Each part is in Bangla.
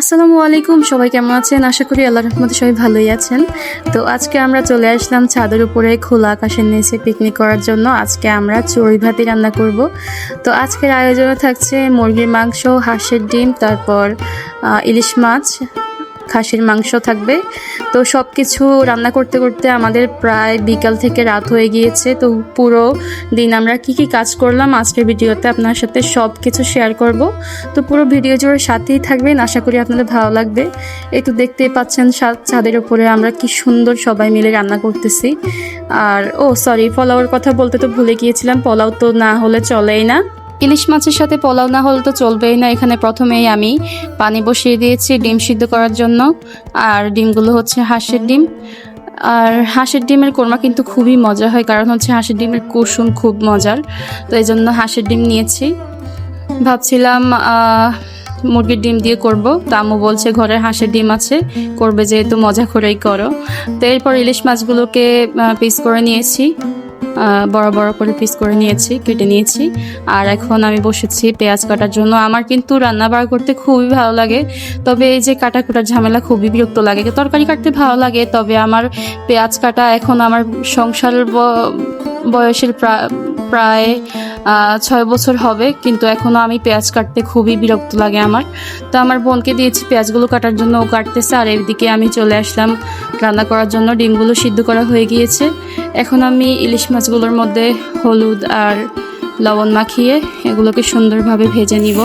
আসসালামু আলাইকুম, সবাই কেমন আছেন? আশা করি আল্লাহ রহমতে সবাই ভালোই আছেন। তো আজকে আমরা চলে আসলাম ছাদের উপরে খোলা আকাশের নিচে পিকনিক করার জন্য। আজকে আমরা চড়ি ভাতি রান্না করব। তো আজকের আয়োজনে থাকছে মুরগির মাংস, হাঁসের ডিম, তারপর ইলিশ মাছ খাসির মাংস থাকবে। তো সব কিছু রান্না করতে করতে আমাদের প্রায় বিকাল থেকে রাত হয়ে গিয়েছে। তো পুরো দিন আমরা কি কি কাজ করলাম আজকের ভিডিওতে আপনার সাথে সব কিছু শেয়ার করব। তো পুরো ভিডিও জুড়ে সাথেই থাকবেন। আশা করি আপনাদের ভালো লাগবে। এই তো দেখতেই পাচ্ছেন ছাদের উপরে আমরা কি সুন্দর সবাই মিলে রান্না করতেছি। আর, ও সরি পোলাওর কথা বলতে তো ভুলে গিয়েছিলাম। পোলাও তো না হলে চলেই না। ইলিশ মাছের সাথে পোলাও না হলে তো চলবেই না। এখানে প্রথমেই আমি পানি বসিয়ে দিয়েছি ডিম সিদ্ধ করার জন্য। আর ডিমগুলো হচ্ছে হাঁসের ডিম। আর হাঁসের ডিমের কোরমা কিন্তু খুবই মজা হয়, কারণ হচ্ছে হাঁসের ডিমের কুসুম খুব মজার। তো এই জন্য হাঁসের ডিম নিয়েছি। ভাবছিলাম মুরগির ডিম দিয়ে করব। তো আম্মু বলছে, ঘরে হাঁসের ডিম আছে, করবে যেহেতু মজা করেই করো। তো এরপর ইলিশ মাছগুলোকে পিস করে নিয়েছি। বড় বড় করে পিস করে নিয়েছি, কেটে নিয়েছি। আর এখন আমি বসেছি পেঁয়াজ কাটার জন্য। আমার কিন্তু রান্না বাড়া করতে খুবই ভালো লাগে। তবে এই যে কাটা কুটার ঝামেলা খুবই বিরক্ত লাগে। তরকারি কাটতে ভালো লাগে, তবে আমার পেঁয়াজ কাটা এখন আমার সংসার বয়সের প্রা- প্রায় ছয় বছর হবে। কিন্তু এখনও আমি পেঁয়াজ কাটতে খুবই বিরক্ত লাগে আমার। তো আমার বোনকে দিয়েছি পেঁয়াজগুলো কাটার জন্য। ও কাটতেছে, আর এদিকে আমি চলে আসলাম রান্না করার জন্য। ডিমগুলো সিদ্ধ করা হয়ে গিয়েছে। এখন আমি ইলিশ মাছগুলোর মধ্যে হলুদ আর লবণ মাখিয়ে এগুলোকে সুন্দরভাবে ভেজে নিব।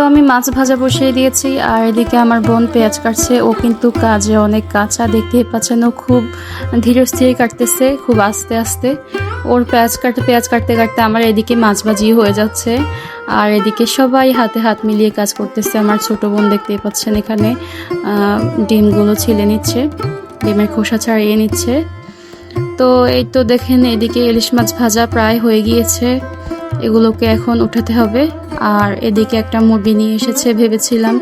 তো আমি মাছ ভাজা বসিয়ে দিয়েছি, আর এদিকে আমার বোন পেঁয়াজ কাটছে। ও কিন্তু কাজে অনেক কাঁচা দেখতেই পাচ্ছেন ও খুব ধীরে স্থিরে কাটতেছে, খুব আস্তে আস্তে। ওর পেঁয়াজ কাটতে পেঁয়াজ কাটতে কাটতে আমার এদিকে মাছ ভাজি হয়ে যাচ্ছে। আর এদিকে সবাই হাতে হাত মিলিয়ে কাজ করতেছে। আমার ছোট বোন দেখতেই পাচ্ছেন এখানে ডিমগুলো ছিলে নিচ্ছে, ডিমের খোসা ছাড়িয়ে নিচ্ছে। তো এই তো দেখেন, এদিকে ইলিশ মাছ ভাজা প্রায় হয়ে গিয়েছে। এগুলোকে এখন উঠাতে হবে। আর এদিকে একটা মুরগি নিয়ে এসেছে ভেবেছিলাম।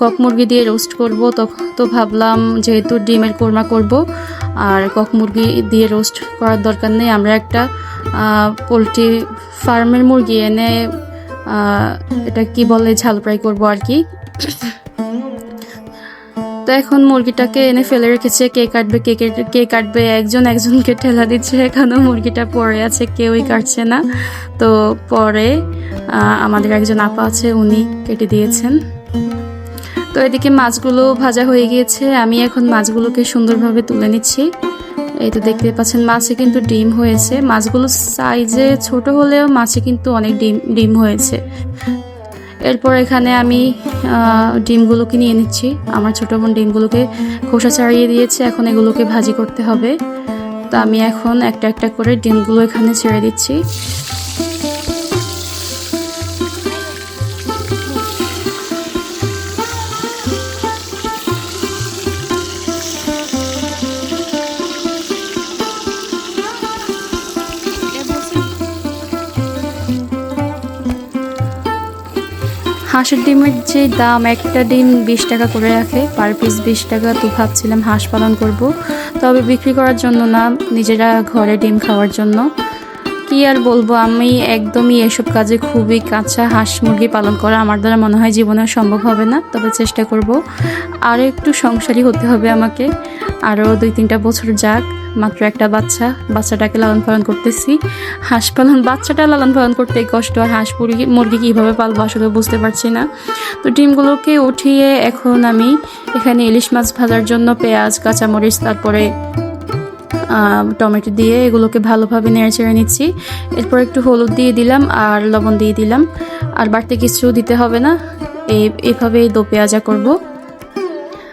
কক মুরগি দিয়ে রোস্ট করব, তো তো ভাবলাম যেহেতু ডিমের কোরমা করব, আর কক মুরগি দিয়ে রোস্ট করার দরকার নেই। আমরা একটা পোলট্রি ফার্মের মুরগি এনে এটা কি বলে, ঝাল ফ্রাই করব আর কি। তো এখন মুরগিটাকে এনে ফেলে রেখেছে, কে কাটবে, কে কে কাটবে, একজন একজনকে ঠেলা দিচ্ছে। এখানেও মুরগিটা পড়ে আছে, কেউই কাটছে না। তো পরে আমাদের একজন আপা আছে, উনি কেটে দিয়েছেন। তো এদিকে মাছগুলো ভাজা হয়ে গিয়েছে। আমি এখন মাছগুলোকে সুন্দরভাবে তুলে নিচ্ছি। এই তো দেখতে পাচ্ছেন, মাছে কিন্তু ডিম হয়েছে। মাছগুলো সাইজে ছোট হলেও মাছে কিন্তু অনেক ডিম ডিম হয়েছে। এরপর এখানে আমি ডিমগুলোকে নিয়ে নিচ্ছি। আমার ছোটো বোন ডিমগুলোকে খোসা ছাড়িয়ে দিয়েছে, এখন এগুলোকে ভাজি করতে হবে। তো আমি এখন একটা একটা করে ডিমগুলো এখানে ছেড়ে দিচ্ছি। হাঁসের ডিমের যে দাম, একটা ডিম বিশ টাকা করে রাখে পার পিস বিশ টাকা। তো ভাবছিলাম হাঁস পালন করব। তবে বিক্রি করার জন্য না, নিজেরা ঘরে ডিম খাওয়ার জন্য। কি আর বলব, আমি একদমই এসব কাজে খুবই কাঁচা হাঁস মুরগি পালন করা আমার দ্বারা মনে হয় জীবনে সম্ভব হবে না, তবে চেষ্টা করব। আরও একটু সংসারী হতে হবে আমাকে। আরও দুই তিনটা বছর যাক। মাত্র একটা বাচ্চা, বাচ্চাটাকে লালন পালন করতেছি। হাঁস পালন, বাচ্চাটা লালন পালন করতে কষ্ট আর হাঁস মুরগি মুরগি কীভাবে পালবো আসলে বুঝতে পারছি না। তো ডিমগুলোকে উঠিয়ে এখন আমি এখানে ইলিশ মাছ ভাজার জন্য পেঁয়াজ, কাঁচামরিচ, তারপরে টমেটো দিয়ে এগুলোকে ভালোভাবে নেড়ে চেড়ে নিচ্ছি। এরপর একটু হলুদ দিয়ে দিলাম আর লবণ দিয়ে দিলাম। আর বাড়তি কিছু দিতে হবে না। এই এভাবেই দো পেঁয়াজা করব।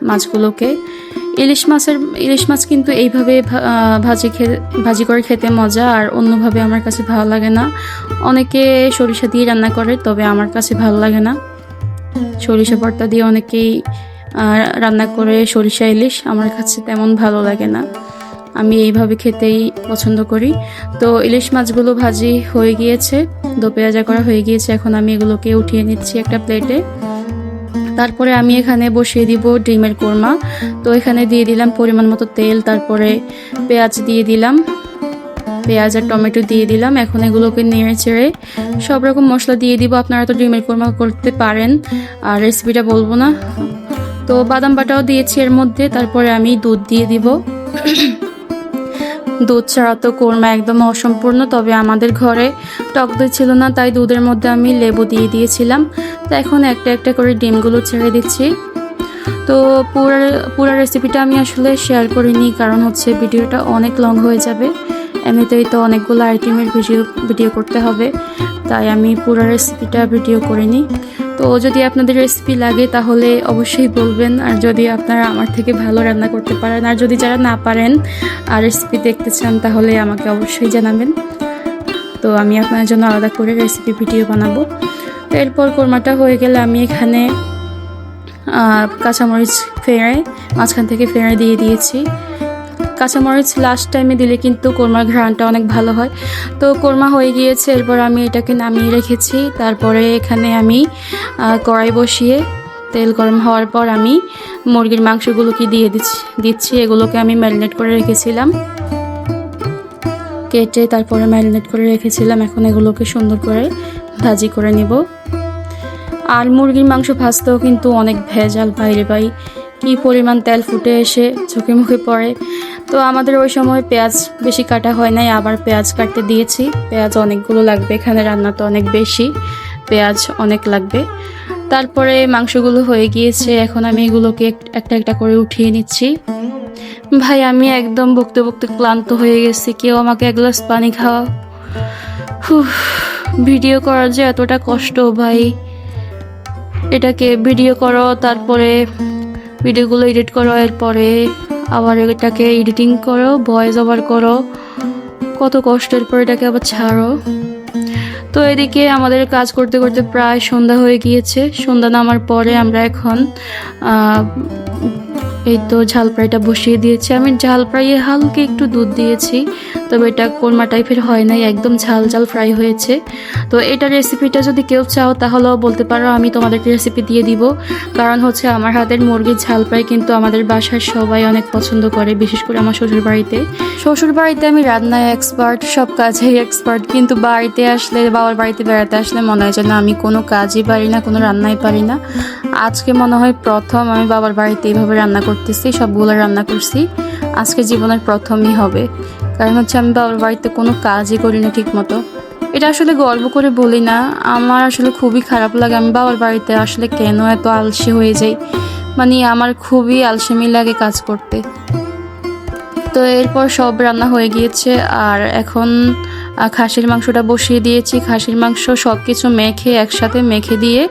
মাছগুলোকে ইলিশ মাছের, ইলিশ মাছ কিন্তু এইভাবে ভাজি খে, ভাজি করে খেতে মজা আর অন্যভাবে আমার কাছে ভালো লাগে না। অনেকে সরিষা দিয়ে রান্না করে, তবে আমার কাছে ভালো লাগে না। সরিষা ভর্তা দিয়ে অনেকেই রান্না করে সরিষা ইলিশ, আমার কাছে তেমন ভালো লাগে না। আমি এইভাবে খেতেই পছন্দ করি। তো ইলিশ মাছগুলো ভাজি হয়ে গিয়েছে, দো পেঁয়াজা করা হয়ে গিয়েছে, এখন আমি এগুলোকে উঠিয়ে নিচ্ছি একটা প্লেটে। তারপরে আমি এখানে বসিয়ে দিব ডিমের কোরমা। তো এখানে দিয়ে দিলাম পরিমাণ মতো তেল, তারপরে পেঁয়াজ দিয়ে দিলাম। পেঁয়াজ আর টমেটো দিয়ে দিলাম। এখন এগুলোকে নেড়ে চেড়ে সব রকম মশলা দিয়ে দিব। আপনারা তো ডিমের কোরমা করতে পারেন, আর রেসিপিটা বলব না। তো বাদাম বাটাও দিয়েছি এর মধ্যে, তারপরে আমি দুধ দিয়ে দিব। দুধ ছাড়া তো কোরমা একদম অসম্পূর্ণ, তবে আমাদের ঘরে টক দই ছিল না, তাই দুধের মধ্যে আমি লেবু দিয়ে দিয়েছিলাম। তো এখন একটা একটা করে ডিমগুলো ছেড়ে দিচ্ছি। তো পুরো পুরো রেসিপিটা আমি আসলে শেয়ার করিনি কারণ হচ্ছে ভিডিওটা অনেক লং হয়ে যাবে। এমনিতেই তো অনেকগুলো আইটেমের ভিডিও ভিডিও করতে হবে, তাই আমি পুরো রেসিপিটা ভিডিও করিনি। তো যদি আপনাদের রেসিপি লাগে তাহলে অবশ্যই বলবেন, আর যদি আপনারা আমার থেকে ভালো রান্না করতে পারেন, আর যদি যারা না পারেন আর রেসিপি দেখতে চান তাহলে আমাকে অবশ্যই জানাবেন। তো আমি আপনার জন্য আলাদা করে রেসিপি ভিডিও বানাবো। এরপর কোরমাটা হয়ে গেলে আমি এখানে কাঁচামরিচ ফেড়ে মাঝখান থেকে ফেড়ে দিয়ে দিয়েছি। কাঁচামরিচ লাস্ট টাইমে দিলে কিন্তু কোরমার ঘ্রাণটা অনেক ভালো হয়। তো কোরমা হয়ে গিয়েছে, এরপর আমি এটাকে নামিয়ে রেখেছি। তারপরে এখানে আমি কড়াই বসিয়ে তেল গরম হওয়ার পর আমি মুরগির মাংসগুলোকে দিয়ে দিচ্ছি দিচ্ছি। এগুলোকে আমি ম্যারিনেট করে রেখেছিলাম। কেটে তারপরে ম্যারিনেট করে রেখেছিলাম। এখন এগুলোকে সুন্দর করে ভাজি করে নিব। আর মুরগির মাংস ভাজতেও কিন্তু অনেক ভেজাল বাইরে বাই কি পরিমাণ তেল ফুটে এসে চোখে মুখে পড়ে। তো আমাদের ওই সময় পেঁয়াজ বেশি কাটা হয় নাই, আবার পেঁয়াজ কাটতে দিয়েছি। পেঁয়াজ অনেকগুলো লাগবে, এখানে রান্না তো অনেক বেশি, পেঁয়াজ অনেক লাগবে। তারপরে মাংসগুলো হয়ে গিয়েছে, এখন আমি এগুলোকে একটা একটা করে উঠিয়ে নিচ্ছি। ভাই, আমি একদম বকতে বকতে ক্লান্ত হয়ে গেছি, কেউ আমাকে এক গ্লাস পানি খাওয়া ভিডিও করার যে এতটা কষ্ট, ভাই। এটাকে ভিডিও করো, তারপরে ভিডিওগুলো এডিট করো, এরপরে আবার এটাকে এডিটিং করো, ভয়েস ওভার করো। কত কষ্টের পর এটাকে আবার ছাড়ো। তো এদিকে আমাদের কাজ করতে করতে প্রায় সন্ধ্যা হয়ে গিয়েছে। সন্ধ্যা নামার পরে আমরা এখন এই তো ঝাল ফ্রাইটা বসিয়ে দিয়েছি। আমি ঝাল ফ্রাইয়ে হালকা একটু দুধ দিয়েছি। তবে এটা কোরমা টাইপের হয় নাই, একদম ঝাল ঝাল ফ্রাই হয়েছে। তো এটা রেসিপিটা যদি কেউ চাও, তাহলেও বলতে পারো, আমি তোমাদেরকে রেসিপি দিয়ে দিব। কারণ হচ্ছে আমার হাতের মুরগির ঝাল ফ্রাই কিন্তু আমাদের বাসার সবাই অনেক পছন্দ করে, বিশেষ করে আমার শ্বশুর বাড়িতে শ্বশুর বাড়িতে আমি রান্নায় এক্সপার্ট সব কাজেই এক্সপার্ট কিন্তু বাড়িতে আসলে, বাবার বাড়িতে বেড়াতে আসলে মনে হয় যেন আমি কোনো কাজই পারি না, কোনো রান্নাই পারি না। আজকে মনে হয় প্রথম আমি বাবার বাড়িতে এইভাবে রান্না করতেছি, সবগুলো রান্না করছি। আজকে জীবনের প্রথমই হবে। কারণ হচ্ছে আমি বাবার বাড়িতে কোনো কাজই করি না ঠিক মতো এটা আসলে গর্ব করে বলি না। আমার আসলে খুবই খারাপ লাগে। আমি বাবার বাড়িতে আসলে কেন এত আলসে হয়ে যাই? মানে আমার খুবই আলসেমি লাগে কাজ করতে। তো এরপর সব রান্না হয়ে গিয়েছে। আর এখন খাসির মাংসটা বসিয়ে দিয়েছি। খাসির মাংস সব কিছু মেখে একসাথে মেখে দিয়ে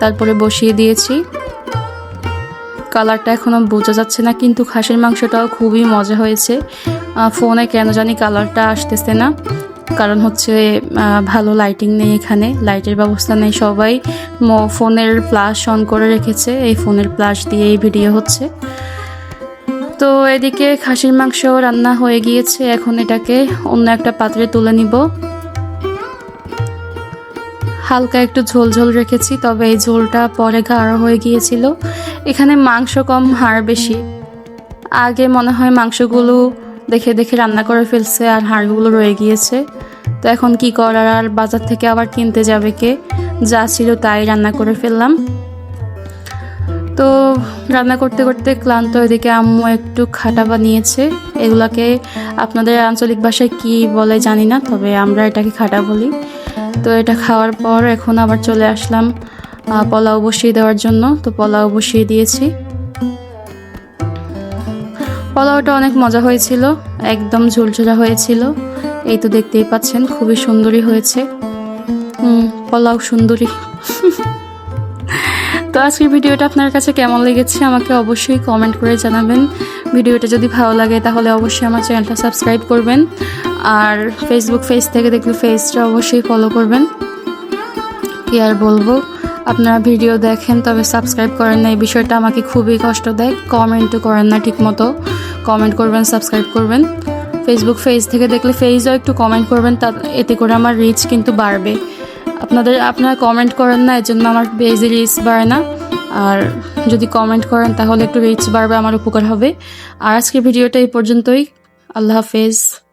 তারপরে বসিয়ে দিয়েছি। কালারটা এখনও বোঝা যাচ্ছে না, কিন্তু খাসির মাংসটাও খুবই মজা হয়েছে। ফোনে কেন জানি কালারটা আসতেছে না, কারণ হচ্ছে ভালো লাইটিং নেই এখানে লাইটের ব্যবস্থা নেই, সবাই ফোনের ফ্ল্যাশ অন করে রেখেছে, এই ফোনের ফ্ল্যাশ দিয়ে এই ভিডিও হচ্ছে। তো এদিকে খাসির মাংস রান্না হয়ে গিয়েছে, এখন এটাকে অন্য একটা পাত্রে তুলে নিব। হালকা একটু ঝোল ঝোল রেখেছি, তবে এই ঝোলটা পরে গাঢ় হয়ে গিয়েছিল। এখানে মাংস কম, হাড় বেশি। আগে মনে হয় মাংসগুলো দেখে দেখে রান্না করে ফেলছে আর হাড়গুলো রয়ে গিয়েছে। তো এখন কি করার, আর বাজার থেকে আবার কিনতে যাবে কে? যা ছিল তাই রান্না করে ফেললাম। তো রান্না করতে করতে ক্লান্ত এদিকে আম্মু একটু খাটা বানিয়েছে। এগুলাকে আপনাদের আঞ্চলিক ভাষায় কি বলে জানি না, তবে আমরা এটাকে খাটা বলি। তো এটা খাওয়ার পর এখন আবার চলে আসলাম পোলাও বসিয়ে দেওয়ার জন্য। তো পোলাও বসিয়ে দিয়েছি। পোলাওটা অনেক মজা হয়েছিল, একদম ঝুলঝুলা হয়েছিল। এই তো দেখতেই পাচ্ছেন, খুবই সুন্দরী হয়েছে। হুম পোলাও সুন্দরী। তো আজকের ভিডিওটা আপনার কাছে কেমন লেগেছে আমাকে অবশ্যই কমেন্ট করে জানাবেন। ভিডিওটা যদি ভালো লাগে, তাহলে অবশ্যই আমার চ্যানেলটা সাবস্ক্রাইব করবেন। আর ফেসবুক পেজ থেকে দেখলে পেজটা অবশ্যই ফলো করবেন। কি আর বলব? আপনারা ভিডিও দেখেন, তবে সাবস্ক্রাইব করেন না, এই বিষয়টা আমাকে খুবই কষ্ট দেয়। কমেন্টও করেন না ঠিক মতো কমেন্ট করবেন সাবস্ক্রাইব করবেন। ফেসবুক পেজ থেকে দেখলে পেজও একটু কমেন্ট করবেন, তা এতে করে আমার রিচ কিন্তু বাড়বে। আপনাদের, আপনারা কমেন্ট করেন না এর জন্য আমার পেজে রিচ বাড়ে না। আর যদি কমেন্ট করেন, তাহলে একটু রিচ বাড়বে, আমার উপকার হবে। আর আজকের ভিডিওটা এই পর্যন্তই। আল্লাহ হাফেজ।